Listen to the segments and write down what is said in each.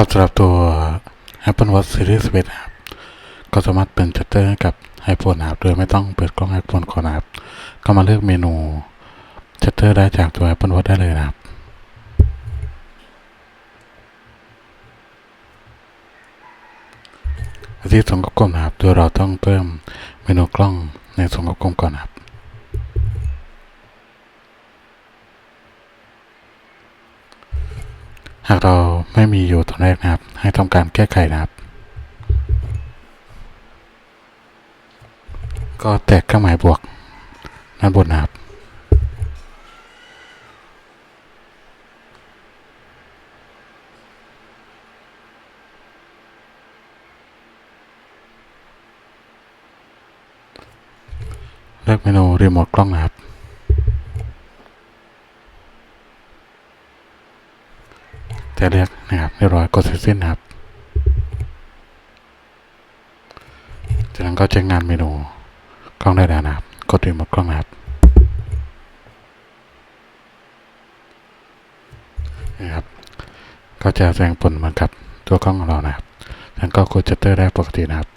ครับสำหรับตัว Apple Watch Series 11ครับก็สามารถเป็นชัตเตอร์กับ iPhone ครับโดยไม่ต้องเปิดกล้อง iPhone ก่อนครับก็มาเลือกเมนูชัตเตอร์ได้จากตัว Apple Watch ได้เลยนะครับที่ส่วนควบคุมนะครับโดยเราต้องเพิ่มเมนูกล้องในส่วนควบคุมก่อนครับ หากเราไม่มีอยู่ตอนแรกนะครับ ให้ทำการแก้ไขนะครับ ก็แตกเครื่องหมายบวกด้านบนนะครับเลือกเมนูรีโมทกล้องนะครับ จะเลือกนะครับเรียบร้อยกดเสร็จสิ้นะครับ จากนั้นก็ใช้งานเมนูกล้องได้แล้วนะครับ กดรีโมทกล้องนะครับนะครับ ก็จะแสดงผลเหมือนกับตัวกล้องของเรานะครับแล้วก็กดชัตเตอร์ได้ปกตินะครับ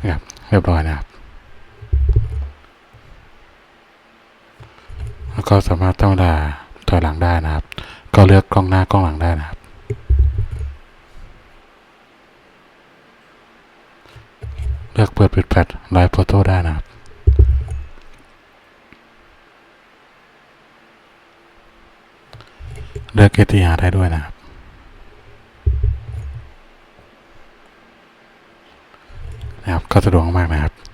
นะครับเรียบร้อยนะครับ แล้วก็สามารถตั้งเวลาถอยหลังได้นะครับ ก็เลือกกล้องหน้ากล้องหลังได้นะครับ เลือกเปิดปิดแฟลชไลฟ์โฟโต้ได้นะครับเลือก ATR ได้ด้วยนะครับ นะครับ ก็สะดวกมากนะครับ